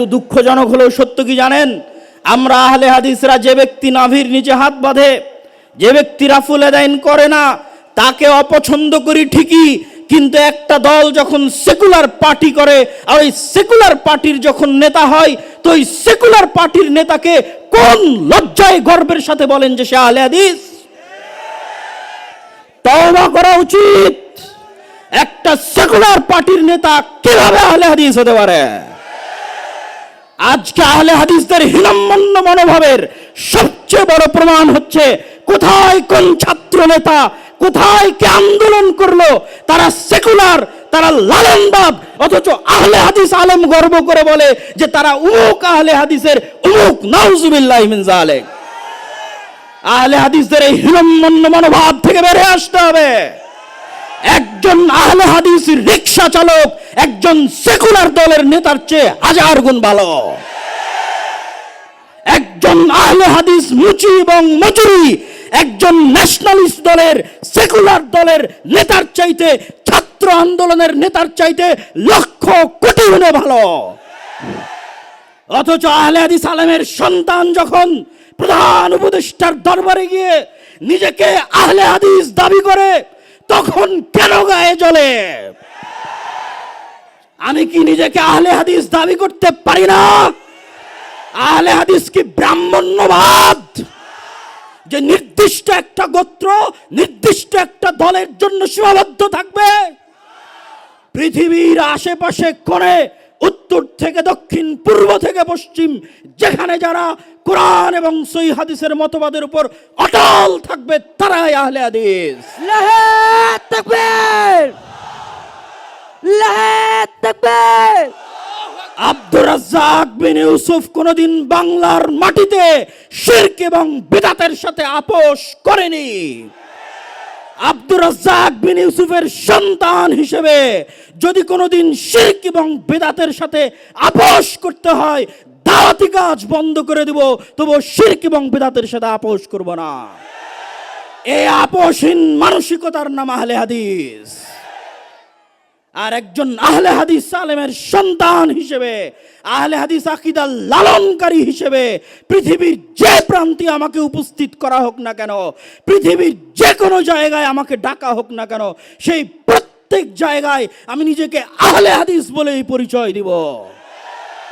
তো দুঃখজনক হলেও সত্য কি জানেন? আমরা আহলে হাদিসরা যে ব্যক্তি নাভির নিচে হাত বাঁধে, যে ব্যক্তি রাফুল আদাইন করে না, তাকে অপছন্দ করি ঠিকই, কিন্তু একটা দল যখন সেকুলার পার্টি করে, আর ওই সেকুলার পার্টির যখন নেতা হয়, তো ওই সেকুলার পার্টির নেতাকে কোন লজ্জায় গর্বের সাথে বলেন যে সে আহলে হাদিস? তওবা করা উচিত। একটা সেকুলার পার্টির নেতা কীভাবে আহলে হাদিস হতে পারে? আজকে আহলে হাদিসদের হীনম্মন্য মনোভাবের সবচেয়ে বড় প্রমাণ হচ্ছে, কোথায় কোন ছাত্র নেতা কোথায় কে আন্দোলন করল, তারা সেকুলার, তারা লালনবাদ অথচ আহলে হাদিস আলেম গর্ব করে বলে যে তারা উমুক আহলে হাদিসের, উমুক নাউজুবিল্লাহ মিন জালেক আহলে হাদিসদের এই হীনম্মন্য মনোভাব থেকে বেরে আসতে হবে। একজন আহলে হাদিস রিক্সা চালক, একজন সেকুলার দলের নেতার চেয়ে হাজার গুণ ভালো। একজন আহলে হাদিস মুচি এবং মজুরি একজন ন্যাশনালিস্ট দলের সেকুলার দলের নেতার চাইতে, ছাত্র আন্দোলনের নেতার চাইতে লক্ষ কোটি গুণে ভালো। অথচ আহলে হাদিস আলেমের সন্তান যখন প্রধান উপদেষ্টার দরবারে গিয়ে নিজেকে আহলে হাদিস দাবি করে তখন কেন গায়ে জ্বলে আমি কি নিজেকে আহলে হাদিস দাবি করতে পারি না? আহলে হাদিস কি ব্রাহ্মণ্যবাদ? যে নির্দিষ্ট একটা গোত্র, নির্দিষ্ট একটা দলের জন্য সীমাবদ্ধ থাকবে? পৃথিবীর আশেপাশে কোণে উত্তর থেকে দক্ষিণ, পূর্ব থেকে পশ্চিম, যেখানে যারা কোরআন এবং সই হাদিসের মতবাদের উপর অটল থাকবে তারাই আহলে হাদিস। আব্দুর রাজ্জাক বিন ইউসুফ কোনদিন বাংলার মাটিতে শিরক এবং বিদাতের সাথে আপোষ করেনি। আব্দুর রাজ্জাক বিন ইউসুফের সন্তান হিসেবে যদি কোনোদিন শিরক এবং বেদাতের সাথে আপোষ করতে হয় দাওয়াতি কাজ বন্ধ করে দেব, তবু শিরক এবং বেদাতের সাথে আপোষ করব না। এই আপোষহীন মানসিকতার নাম আহলে হাদিস। আর একজন আহলে হাদিস সালেমের সন্তান হিসেবে, আহলে হাদিস আকিদা লালনকারী হিসেবে পৃথিবীর যে প্রান্তে আমাকে উপস্থিত করা হোক না কেন, পৃথিবীর যে কোনো জায়গায় আমাকে ডাকা হোক না কেন, সেই প্রত্যেক জায়গায় আমি নিজেকে আহলে হাদিস বলেই পরিচয় দিব।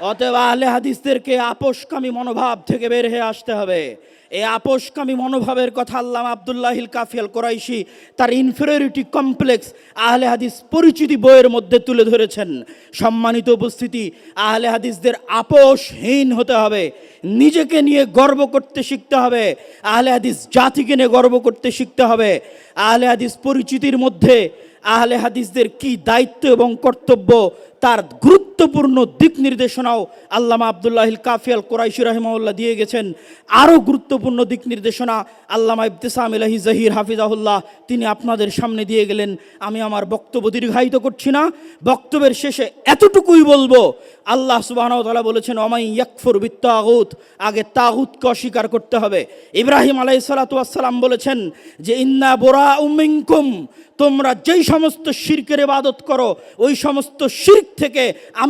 অতএব আহলে হাদিসদেরকে আপোষকামী মনোভাব থেকে বের হয়ে আসতে হবে। এই আপোষকামী মনোভাবের কথা আল্লাহ আবদুল্লাহিল কাফিয়াল কোরাইশি তার ইনফেরিয়রিটি কমপ্লেক্স আহলে হাদিস পরিচিতি বইয়ের মধ্যে তুলে ধরেছেন। সম্মানিত উপস্থিতি, আহলে হাদিসদের আপোষহীন হতে হবে। নিজেকে নিয়ে গর্ব করতে শিখতে হবে। আহলে হাদিস জাতিকে নিয়ে গর্ব করতে শিখতে হবে। আহলে হাদিস পরিচিতির মধ্যে আহলে হাদিসদের কি দায়িত্ব এবং কর্তব্য তার গুরুত্বপূর্ণ দিক নির্দেশনাও আল্লামা আবদুল্লাহিল কাফিয়াল কোরাইশি রহমাউল্লাহ দিয়ে গেছেন। আরও গুরুত্বপূর্ণ দিক নির্দেশনা আল্লামা ইবতেসাম ইলাহি জাহির হাফিজাহুল্লাহ তিনি আপনাদের সামনে দিয়ে গেলেন। আমি আমার বক্তব্য দীর্ঘায়িত করছি না। বক্তব্যের শেষে এতটুকুই বলব, আল্লাহ সুবাহতালা বলেছেন অমাই ইয়াকফুর বিত্তাগুত আগে তাগুতকে অস্বীকার করতে হবে। ইব্রাহিম আলাইসালাতাম বলেছেন যে, ইন্না বোরা উমিনকুম তোমরা যেই সমস্ত শিরকের ইবাদত করো, ওই সমস্ত শিরক থেকে আমি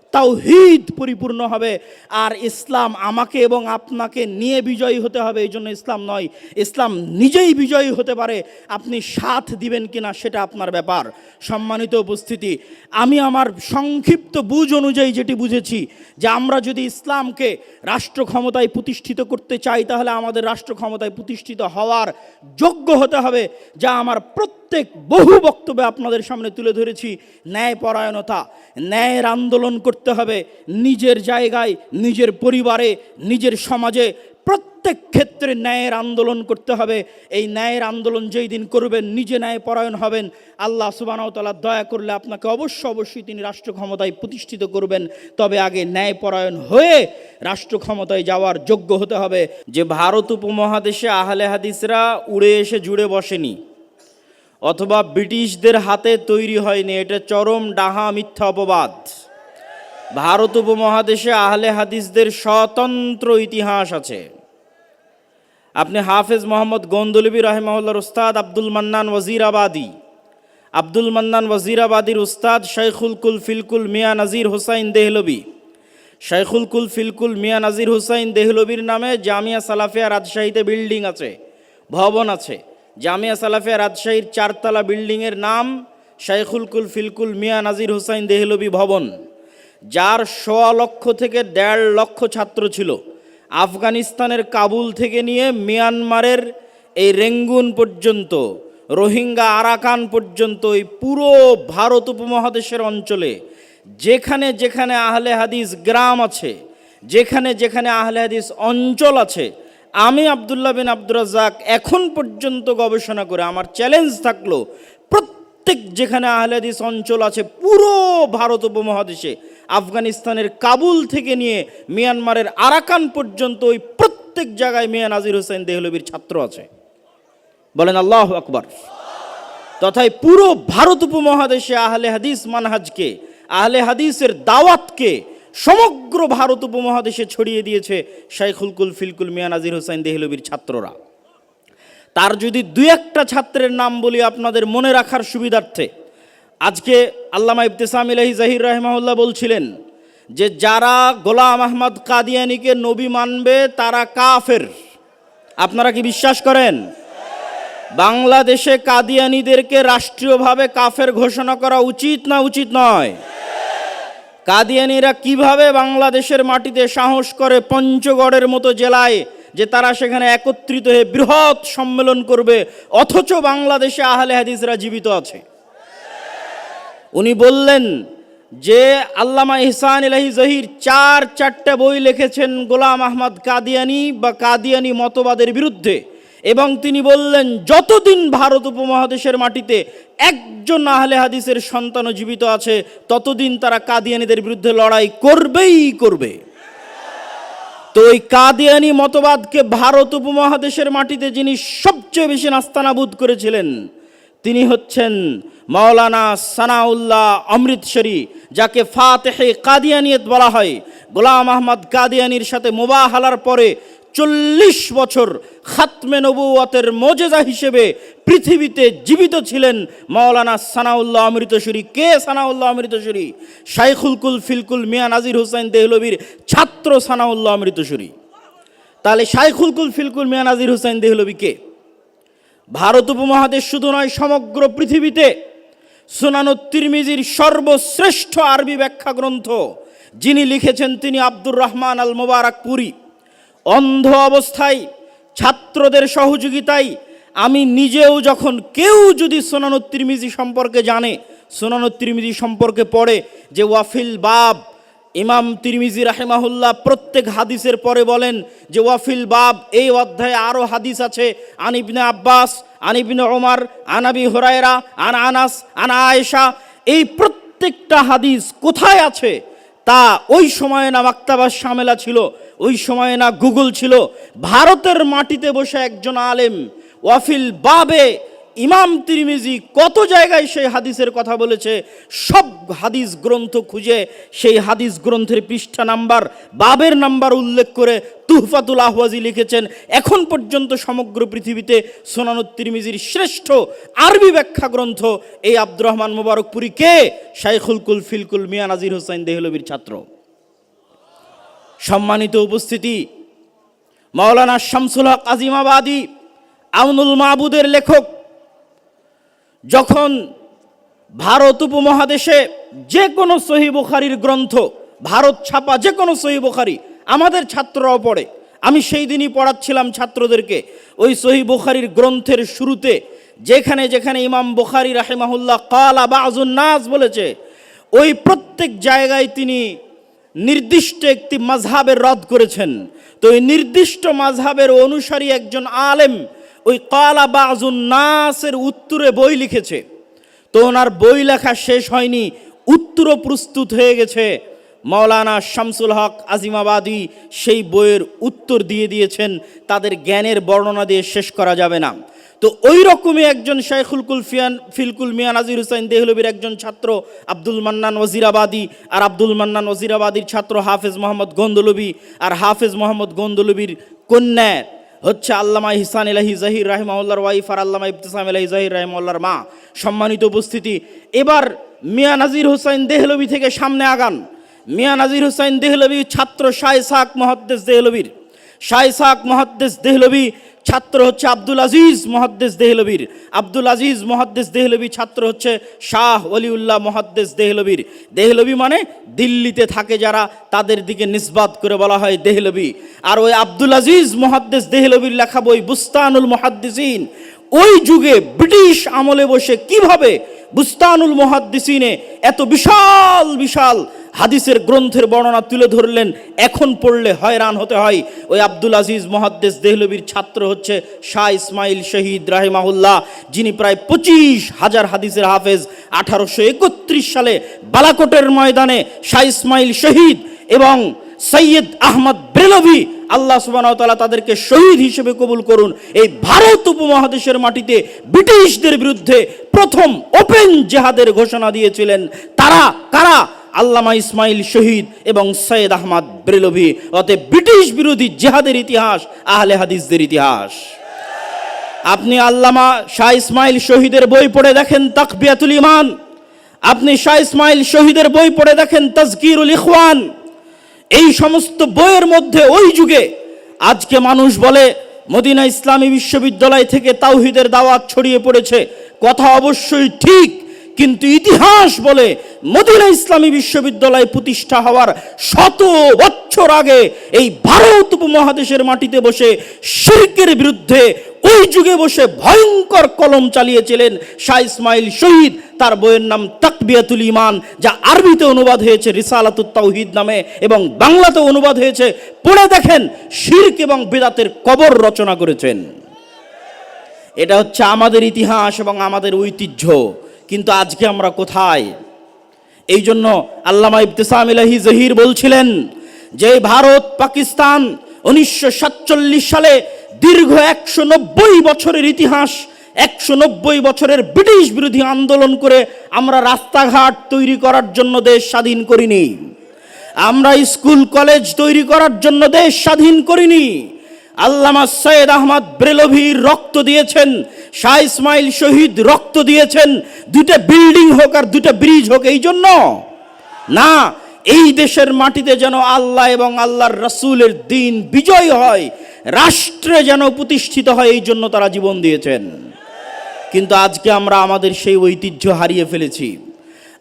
তাওহীদ পরিপূর্ণ হবে। আর ইসলাম আমাকে এবং আপনাকে নিয়ে বিজয়ী হতে হবে, এই জন্য ইসলাম নয়, ইসলাম নিজেই বিজয়ী হতে পারে। আপনি সাথ দিবেন কিনা সেটা আপনার ব্যাপার। সম্মানিত উপস্থিতি, আমি আমার সংক্ষিপ্ত বুঝ অনুযায়ী যেটি বুঝেছি, যে আমরা যদি ইসলামকে রাষ্ট্র ক্ষমতায় প্রতিষ্ঠিত করতে চাই, তাহলে আমাদের রাষ্ট্র ক্ষমতায় প্রতিষ্ঠিত হওয়ার যোগ্য হতে হবে, যা আমার প্রত্যেক বহু বক্তব্যে আপনাদের সামনে তুলে ধরেছি। ন্যায়পরায়ণতা, ন্যায়ের আন্দোলন করতে হবে নিজের জায়গায়, নিজের পরিবারে, নিজের সমাজে। প্রত্যেক ক্ষেত্রে ন্যায়ের আন্দোলন করতে হবে। এই ন্যায়ের আন্দোলন যেই দিন করবেন, নিজে ন্যায় পরায়ণ হবেন। আল্লাহ সুবাহতাল্লাহ দয়া করলে আপনাকে অবশ্য অবশ্যই তিনি রাষ্ট্র ক্ষমতায় প্রতিষ্ঠিত করবেন। তবে আগে ন্যায় পরায়ণ হয়ে রাষ্ট্র ক্ষমতায় যাওয়ার যোগ্য হতে হবে। যে ভারত উপমহাদেশে আহলে হাদিসরা উড়ে এসে জুড়ে বসেনি, অথবা ব্রিটিশদের হাতে তৈরি হয়নি, এটা চরম ডাহা মিথ্যা অপবাদ। ভারত উপমহাদেশে আহলে হাদিসদের স্বতন্ত্র ইতিহাস আছে। আপনি হাফেজ মোহাম্মদ গোন্দলবি রাহেমাউল্লার উস্তাদ আব্দুল মান্নান ওয়াজিরাবাদী। আব্দুল মান্নান ওয়াজিরাবাদীর উস্তাদ শাইখুল কুল ফিলকুল মিয়া নাজির হুসাইন দেহলবি। শাইখুল কুল ফিলকুল মিয়া নাজির হুসাইন দেহলবির নামে জামিয়া সালাফিয়া রাজশাহীতে বিল্ডিং আছে, ভবন আছে। জামিয়া সালাফিয়া রাজশাহীর চারতলা বিল্ডিংয়ের নাম শাইখুল কুল ফিলকুল মিয়া নাজির হুসাইন দেহলবি ভবন। যার সোয়া লক্ষ থেকে দেড় লক্ষ ছাত্র ছিল। আফগানিস্তানের কাবুল থেকে নিয়ে মিয়ানমারের এই রেঙ্গুন পর্যন্ত, রোহিঙ্গা আরাকান পর্যন্ত, এই পুরো ভারত উপমহাদেশের অঞ্চলে, যেখানে যেখানে আহলে হাদিস গ্রাম আছে, যেখানে যেখানে আহলে হাদিস অঞ্চল আছে, আমি আবদুল্লাহ বিন আব্দুর রাজ্জাক এখন পর্যন্ত গবেষণা করে আমার চ্যালেঞ্জ থাকল, প্রত্যেক যেখানে আহলে হাদিস অঞ্চল আছে, পুরো ভারত উপমহাদেশে আফগানিস্তানের কাবুল থেকে নিয়ে মিয়ানমারের আরাকান পর্যন্ত ওই প্রত্যেক জায়গায় মিয়া নাজির হোসেন দেহলবির ছাত্র আছে। বলেন আল্লাহ আকবর। তথায় পুরো ভারত উপমহাদেশে আহলে হাদিস মানহাজকে, আহলে হাদিসের দাওয়াতকে সমগ্র ভারত উপমহাদেশে ছড়িয়ে দিয়েছে শাইখুল কুল ফিলকুল মিয়া নাজির হোসেন দেহলবির ছাত্ররা। তার যদি দু একটা ছাত্রের নাম বলি আপনাদের মনে রাখার সুবিধার্থে আজকে আল্লামা ইবতেসাম ইলাহি জাহির রাহমাউল্লাহ বলছিলেন যে যারা গোলাম আহমদ কাদিয়ানিকে নবী মানবে, তারা কাফের। আপনারা কি বিশ্বাস করেন? বাংলাদেশে কাদিয়ানিদেরকে রাষ্ট্রীয়ভাবে কাফের ঘোষণা করা উচিত না উচিত নয়? কাদিয়ানিরা কীভাবে বাংলাদেশের মাটিতে সাহস করে পঞ্চগড়ের মতো জেলায় যে তারা সেখানে একত্রিত হয়ে বৃহৎ সম্মেলন করবে, অথচ বাংলাদেশে আহলে হাদিসরা জীবিত আছে? উনি বললেন যে আল্লামা ইহসান ইলাহি জহির চার চারটা বই লিখেছেন গোলাম আহমদ কাদিয়ানি বা কাদিয়ানি মতবাদের বিরুদ্ধে। এবং তিনি বললেন, যতদিন ভারত উপমহাদেশের মাটিতে একজন আহলে হাদিসের সন্তানও জীবিত আছে, ততদিন তারা কাদিয়ানিদের বিরুদ্ধে লড়াই করবেই করবে। তো ওই কাদিয়ানি মতবাদকে ভারত উপমহাদেশের মাটিতে যিনি সবচেয়ে বেশি নাস্তানাবুদ করেছিলেন, তিনি হচ্ছেন মাওলানা সানাউল্লাহ অমৃতসরী যাকে ফাতেহে কাদিয়ানিয়ত বলা হয়, গোলাম আহমদ কাদিয়ানির সাথে মোবাহালার পরে চল্লিশ বছর খাতমে নবুয়াতের মোজেজা হিসেবে পৃথিবীতে জীবিত ছিলেন মাওলানা সানাউল্লাহ অমৃতসরী কে সানাউল্লাহ অমৃতসরী শাইখুল কুল ফিলকুল মিয়া নাজির হুসাইন দেহলবির ছাত্র সানাউল্লাহ অমৃতসরী তাহলে শাইখুল কুল ফিলকুল মিয়া নাজির হুসাইন দেহলবি কে? ভারত উপমহাদেশ শুধু নয়, সমগ্র পৃথিবীতে সুনানো তিরমিজির সর্বশ্রেষ্ঠ আরবি ব্যাখ্যা গ্রন্থ যিনি লিখেছেন তিনি আব্দুর রহমান আল মোবারকপুরি অন্ধ অবস্থায়, ছাত্রদের সহযোগিতায়, আমি নিজেও যখন কেউ যদি সোনানো তিরমিজি সম্পর্কে জানে, সোনানো তিরমিজি সম্পর্কে পড়ে যে ওয়াফিল বাব ইমাম তিরমিজি রাহেমাহুল্লাহ প্রত্যেক হাদিসের পরে বলেন যে, ওয়াফিল বাব এই অধ্যায়ে আরও হাদিস আছে। আনিবনে আব্বাস আনিবনে ওমার আনাবি হোরায়রা আন আনাস আনা আয়েশা এই প্রত্যেকটা হাদিস কোথায় আছে? তা ওই সময়ে না মাক্তাবাস সামেলা ছিল, ওই সময়ে না গুগল ছিল। ভারতের মাটিতে বসে একজন আলেম, ওয়াফিল বাবে ইমাম তিরমিজি কত জায়গায় সেই হাদিসের কথা বলেছে? সব হাদিস গ্রন্থ খুঁজে সেই হাদিস গ্রন্থের পৃষ্ঠা নাম্বার, বাবের নাম্বার উল্লেখ করে তুহফাতুল আহওয়াজি লিখেছেন। এখন পর্যন্ত সমগ্র পৃথিবীতে সোনানুত তিরমিজির শ্রেষ্ঠ আরবি ব্যাখ্যা গ্রন্থ এই আব্দুর রহমান মোবারকপুরি কে? শাইখুল কুল ফিলকুল মিয়া নাজির হোসাইন দেহলবির ছাত্র। সম্মানিত উপস্থিতি, মাওলানা শামসুল হক আজিমাবাদী, আউনুল মাহবুদের লেখক যখন ভারত উপমহাদেশে যে কোনো সহি বুখারির গ্রন্থ, ভারত ছাপা যে কোনো সহি বুখারি আমাদের ছাত্ররাও পড়ে। আমি সেই দিনই পড়াচ্ছিলাম ছাত্রদেরকে ওই সহি বুখারির গ্রন্থের শুরুতে, যেখানে যেখানে ইমাম বুখারি রাহেমাহুল্লাহ কালা বা নাজ বলেছে, ওই প্রত্যেক জায়গায় তিনি নির্দিষ্ট একটি মাঝহাবের রদ করেছেন। তো ওই নির্দিষ্ট মাঝহাবের অনুসারী একজন আলেম ওই কালা বাজুন নাসের উত্তরে বই লিখেছে। তো ওনার বই লেখা শেষ হয়নি, উত্তরও প্রস্তুত হয়ে গেছে। মাওলানা শামসুল হক আজিমাবাদী সেই বইয়ের উত্তর দিয়ে দিয়েছেন, তাদের জ্ঞানের বর্ণনা দিয়ে শেষ করা যাবে না। তো ওই রকমই একজন শাইখুল কুলফিয়ান ফিলকুল মিয়া নাজির হুসাইন দেহলবির একজন ছাত্র, আব্দুল মান্নান ওজিরাবাদী, আর আব্দুল মান্নান ওজিরাবাদীর ছাত্র হাফেজ মোহাম্মদ গন্দলবি আর হাফেজ মোহাম্মদ গন্দলবির কন্যা হচ্ছে আল্লামা ইহসান ইলাহি জাহির রাহিমাউল্লার ওয়াইফ আর আল্লামা ইবতিসাম ইলাহি জাহির রাহিমাউল্লার মা। সম্মানিত উপস্থিতি, এবার মিয়া নাজির হুসাইন দেহলবি থেকে সামনে আগান। মিয়া নাজির হুসাইন দেহলবি ছাত্র শাহ সাক মহাদ্দেশ দেহলবির শাহ সাক মহাদ্দেশ দেহলবি ছাত্র হচ্ছে আব্দুল আজিজ মহাদ্দেশ দেহলবির। আব্দুল আজিজ মহাদ্দেশ দেহলবি ছাত্র হচ্ছে শাহ অলিউল্লাহ মহাদ্দেশ দেহলবির। দেহলবি মানে দিল্লিতে থাকে যারা, তাদের দিকে নিসবাত করে বলা হয় দেহলবি। আর ওই আব্দুল আজিজ মহাদ্দেশ দেহলবির লেখা বই বুস্তানুল মহাদ্দিসিন। ওই যুগে ব্রিটিশ আমলে বসে কীভাবে বুস্তানুল মহাদ্দিসিনে এত বিশাল বিশাল হাদিসের গ্রন্থের বর্ণনা তুলে ধরলেন, এখন পড়লে হয়রান হতে হয়। ওই আব্দুল আজিজ মহাদ্দেশ দেহলবির ছাত্র হচ্ছে শাহ ইসমাইল শহীদ রাহিমাহুল্লাহ, যিনি প্রায় পঁচিশ হাজার হাদিসের হাফেজ। আঠারোশো একত্রিশ সালে বালাকোটের ময়দানে শাহ ইসমাইল শহীদ এবং সৈয়দ আহমদ ব্রেলভি আল্লাহ সুবাহতালা তাদেরকে শহীদ হিসেবে কবুল করুন। এই ভারত উপমহাদেশের মাটিতে ব্রিটিশদের বিরুদ্ধে প্রথম ওপেন জেহাদের ঘোষণা দিয়েছিলেন। তারা, কারা? আল্লামা ইসমাইল শহীদ এবং সৈয়দ আহমদ ব্রেলভি, অতএব ব্রিটিশ বিরোধী জেহাদের ইতিহাস, আহলে হাদিসদের ইতিহাস। আপনি আল্লামা শাহ ইসমাইল শহীদের বই পড়ে দেখেন তাকবিয়াতুল ইমান আপনি শাহ ইসমাইল শহীদের বই পড়ে দেখেন তাজকিরুল ইখওয়ান। এই সমস্ত বইয়ের মধ্যে ওই যুগে আজকে মানুষ বলে, মদিনা ইসলামী বিশ্ববিদ্যালয় থেকে তাওহিদের দাওয়াত ছড়িয়ে পড়েছে। কথা অবশ্যই ঠিক। কিন্তু ইতিহাস বলে মদিনা ইসলামী বিশ্ববিদ্যালয় প্রতিষ্ঠা হওয়ার শত বছর আগে এই ভারত উপমহাদেশের মাটিতে বসে শিরকের বিরুদ্ধে ওই যুগে বসে ভয়ঙ্কর কলম চালিয়েছিলেন শাহ ইসমাইল শহীদ। তার বইয়ের নাম তাকবিয়াতুল ইমান যা আরবিতে অনুবাদ হয়েছে রিসালাতুত তাওহিদ নামে এবং বাংলাতে অনুবাদ হয়েছে। পড়ে দেখেন, শির্ক এবং বেদাতের কবর রচনা করেছেন। এটা হচ্ছে আমাদের ইতিহাস এবং আমাদের ঐতিহ্য। কিন্তু আজকে আমরা কোথায়? এই জন্য আল্লামা ইবতিসাম ইলাহি জহির বলছিলেন যে ভারত, পাকিস্তান উনিশশো সাতচল্লিশ সালে দীর্ঘ একশো নব্বই বছরের ইতিহাস, একশো নব্বই বছরের ব্রিটিশ বিরোধী আন্দোলন করে আমরা রাস্তাঘাট তৈরি করার জন্য দেশ স্বাধীন করিনি। আমরা স্কুল, কলেজ তৈরি করার জন্য দেশ স্বাধীন করিনি। আল্লামা সৈয়দ আহমদ ব্রেলভির রক্ত দিয়েছেন, শাহ ইসমাইল শহীদ রক্ত দিয়েছেন দুটা বিল্ডিং হোক আর দুটা ব্রিজ হোক, এই জন্য? না, এই দেশের মাটিতে যেন আল্লাহ এবং আল্লাহর রসুলের দিন বিজয় হয়, রাষ্ট্রে যেন প্রতিষ্ঠিত হয়, এই জন্য তারা জীবন দিয়েছেন। কিন্তু আজকে আমরা আমাদের সেই ঐতিহ্য হারিয়ে ফেলেছি।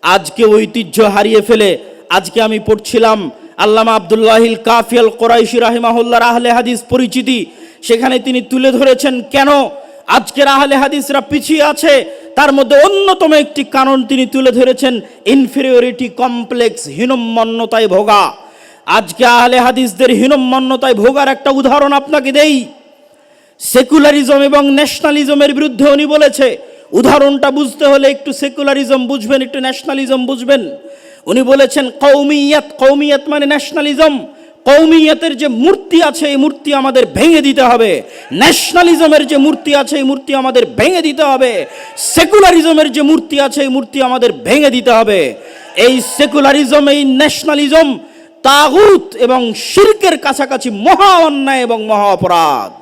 আজকে ঐতিহ্য হারিয়ে ফেলে, আজকে আমি পড়ছিলাম আল্লামা আবদুল্লাহিল কাফিয়াল কোরাইশি রাহিমাহুল্লার আহলে হাদিস পরিচিতি। সেখানে তিনি তুলে ধরেছেন, কেন? আজকের আহলে হাদিসরা পিছিয়ে আছে, তার মধ্যে অন্যতম একটি কারণ তিনি তুলে ধরেছেন ইনফেরিয়রিটি কমপ্লেক্স হীনম্মন্যতায় ভোগা। আজকে আহলে হাদিসদের হীনম্মন্যতায় ভোগার একটা উদাহরণ আপনাকে দেই। সেকুলারিজম এবং ন্যাশনালিজমের বিরুদ্ধে উনি বলেছে, উদাহরণটা বুঝতে হলে একটু সেকুলারিজম বুঝবেন, একটু ন্যাশনালিজম বুঝবেন। উনি বলেছেন কৌমিয়াত কৌমিয়াত মানে ন্যাশনালিজম কৌমিয়তের যে মূর্তি আছে, এই মূর্তি আমাদের ভেঙে দিতে হবে। ন্যাশনালিজমের যে মূর্তি আছে, এই মূর্তি আমাদের ভেঙে দিতে হবে। সেকুলারিজমের যে মূর্তি আছে, এই মূর্তি আমাদের ভেঙে দিতে হবে। এই সেকুলারিজম এই ন্যাশনালিজম তাগুত এবং শির্কের কাছাকাছি মহা অন্যায় এবং মহা অপরাধ।